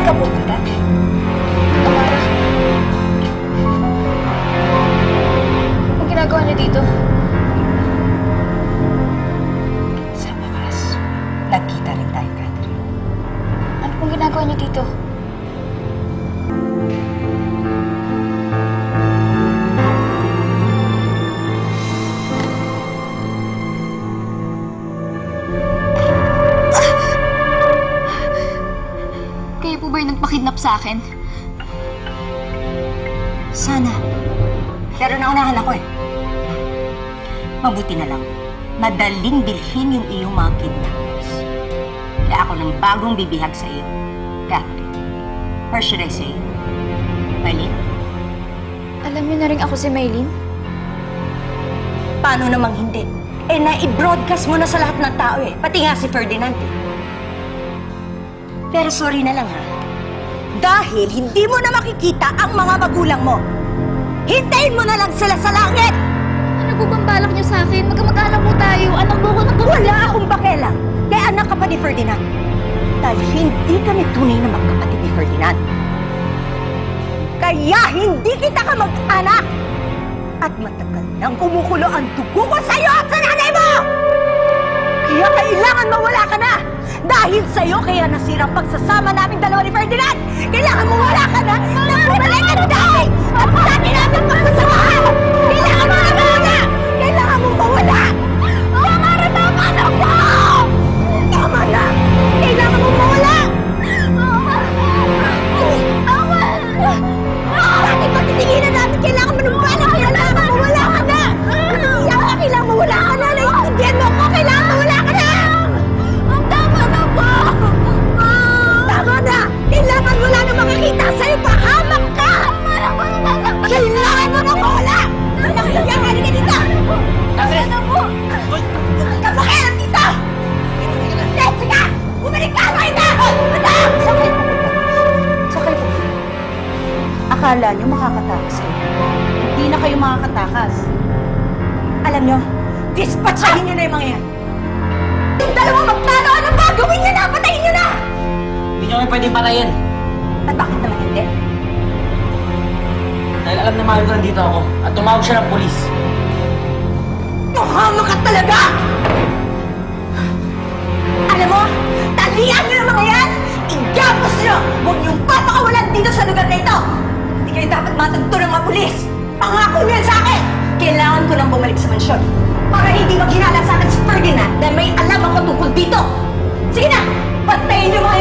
Saan ka pupunta? Amara? Anong ginagawa niyo dito? Sa wakas, nagkita rin tayo, Catherine. Ano pong ginagawa niyo dito? Kayo po ba yung nagpakidnap sa akin? Sana. Pero naunahan ako eh. Mabuti na lang. Madaling bilhin yung iyong mga kidnappers. Kaya ako ng bagong bibihag sa iyo, Catherine. Or should I say, Maylin? Alam niyo na rin ako si Maylin? Paano namang hindi? Eh, na-broadcast mo na sa lahat ng tao eh. Pati nga si Ferdinand eh. Pero sorry na lang ha. Dahil hindi mo na makikita ang mga magulang mo. Hintayin mo na lang sila sa langit! Ano po bang balak niyo sa akin? Magkamag-anak po tayo. Anak mo ko ng Wala akong bakelang! Kaya anak ka pa ni Ferdinand. Dahil hindi kami tunay na magkapatid ni Ferdinand. Kaya hindi kita ka mag-anak! At matagal nang kumukulo ang dugo ko sa'yo at sa nanay mo! Kaya kailangan mawala ka na! Dahil sa'yo kaya nasira ang pagsasama namin dalawa ni Ferdinand! Kailangan mawala ka na! Na Akala niyo makakatakas kayo. Hindi na kayo makakatakas. Alam niyo, dispatchahin niyo na yung mga yan. Yung dalawang magplano, ano ba? Gawin niyo na! Patayin niyo na! Hindi nyo kami pwedeng patayin. At bakit naman hindi? Dahil alam na mahal ko nandito ako. At tumawag siya ng polis. Tuhama ka talaga! Dapat matagto ng mga pulis! Pangako yan sa akin! Kailangan ko nang bumalik sa mansyon para hindi maghinala sa akin si Ferdinand na may alam ako tungkol dito! Sige na! Patayin niyo mga